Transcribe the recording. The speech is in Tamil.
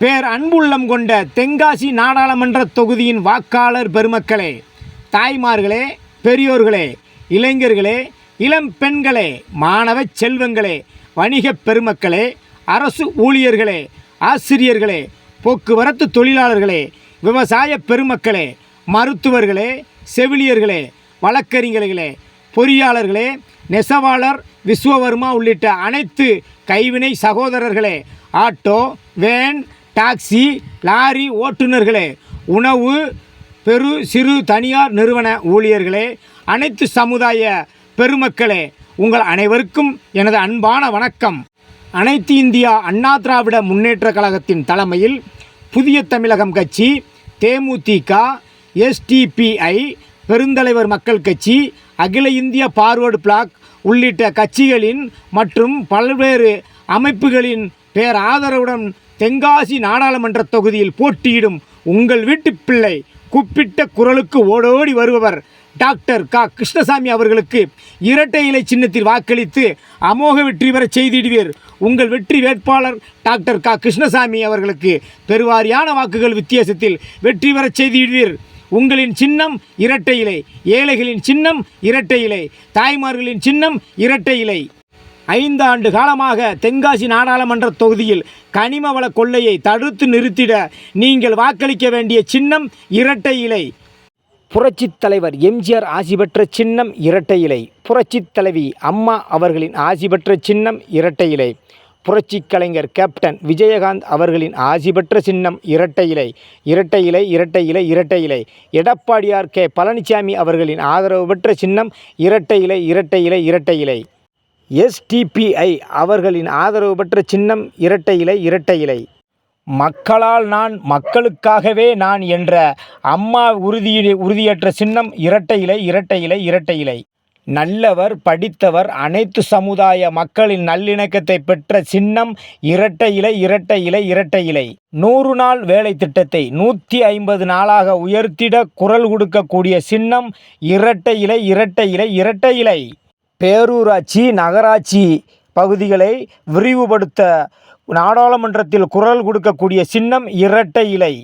பேர் அன்புள்ளம் கொண்ட தென்காசி நாடாளுமன்ற தொகுதியின் வாக்காளர் பெருமக்களே தாய்மார்களே பெரியோர்களே இளைஞர்களே இளம் பெண்களே மாணவ செல்வங்களே வணிகப் பெருமக்களே அரசு ஊழியர்களே ஆசிரியர்களே போக்குவரத்து தொழிலாளர்களே விவசாய பெருமக்களே மருத்துவர்களே செவிலியர்களே வழக்கறிஞர்களே பொறியாளர்களே நெசவாளர் விஸ்வவர்மா உள்ளிட்ட அனைத்து கைவினை சகோதரர்களே ஆட்டோ வேன் டாக்ஸி லாரி ஓட்டுநர்களே உணவு பெரு சிறு தனியார் நிறுவன ஊழியர்களே அனைத்து சமுதாய பெருமக்களே உங்கள் அனைவருக்கும் எனது அன்பான வணக்கம். அனைத்து இந்தியா அண்ணா திராவிட முன்னேற்றக் கழகத்தின் தலைமையில் புதிய தமிழகம் கட்சி தேமுதிக எஸ்டிபிஐ பெருந்தலைவர் மக்கள் கட்சி அகில இந்திய பார்வர்டு பிளாக் உள்ளிட்ட கட்சிகளின் மற்றும் பல்வேறு அமைப்புகளின் பேராதரவுடன் தென்காசி நாடாளுமன்ற தொகுதியில் போட்டியிடும் உங்கள் வீட்டு பிள்ளை கூப்பிட்ட குரலுக்கு ஓடோடி வருபவர் டாக்டர் க. கிருஷ்ணசாமி அவர்களுக்கு இரட்டை இலை சின்னத்தில் வாக்களித்து அமோக வெற்றி பெற செய்திடுவீர். உங்கள் வெற்றி வேட்பாளர் டாக்டர் க. கிருஷ்ணசாமி அவர்களுக்கு பெருவாரியான வாக்குகள் வித்தியாசத்தில் வெற்றி பெறச் செய்திடுவீர். உங்களின் சின்னம் இரட்டை இலை ஏழைகளின் சின்னம் இரட்டை இலை தாய்மார்களின் சின்னம் இரட்டை இலை. ஐந்தாண்டு காலமாக தென்காசி நாடாளுமன்ற தொகுதியில் கனிம வள கொள்ளையை தடுத்து நிறுத்திட நீங்கள் வாக்களிக்க வேண்டிய சின்னம் இரட்டை இலை. புரட்சித் தலைவர் எம்ஜிஆர் ஆசி பெற்ற சின்னம் இரட்டை இலை. புரட்சித் தலைவி அம்மா அவர்களின் ஆசி பெற்ற சின்னம் இரட்டை இலை. புரட்சிக் கலைஞர் கேப்டன் விஜயகாந்த் அவர்களின் ஆசி பெற்ற சின்னம் இரட்டை இலை. இரட்டை இலை இரட்டை இலை இரட்டை இலை. எடப்பாடியார் கே. பழனிசாமி அவர்களின் ஆதரவு பெற்ற சின்னம் இரட்டை இலை இரட்டை இலை இரட்டை இலை. எஸ்டிபிஐ அவர்களின் ஆதரவு பெற்ற சின்னம் இரட்டை இலை இரட்டை இலை. மக்களால் நான் மக்களுக்காகவே நான் என்ற அம்மா உறுதி உறுதியற்ற சின்னம் இரட்டை இலை இரட்டை இலை இரட்டை இலை. நல்லவர் படித்தவர் அனைத்து சமுதாய மக்களின் நல்லிணக்கத்தை பெற்ற சின்னம் இரட்டை இலை இரட்டை இலை இரட்டை இலை. நூறு நாள் வேலை திட்டத்தை நூற்றி ஐம்பது நாளாக உயர்த்திட குரல் கொடுக்கக்கூடிய சின்னம் இரட்டை இலை இரட்டை இலை இரட்டை இலை. பேரூராட்சி நகராட்சி பகுதிகளை விரிவுபடுத்த நாடாளுமன்றத்தில் குரல் கொடுக்கக்கூடிய சின்னம் இரட்டை இலை.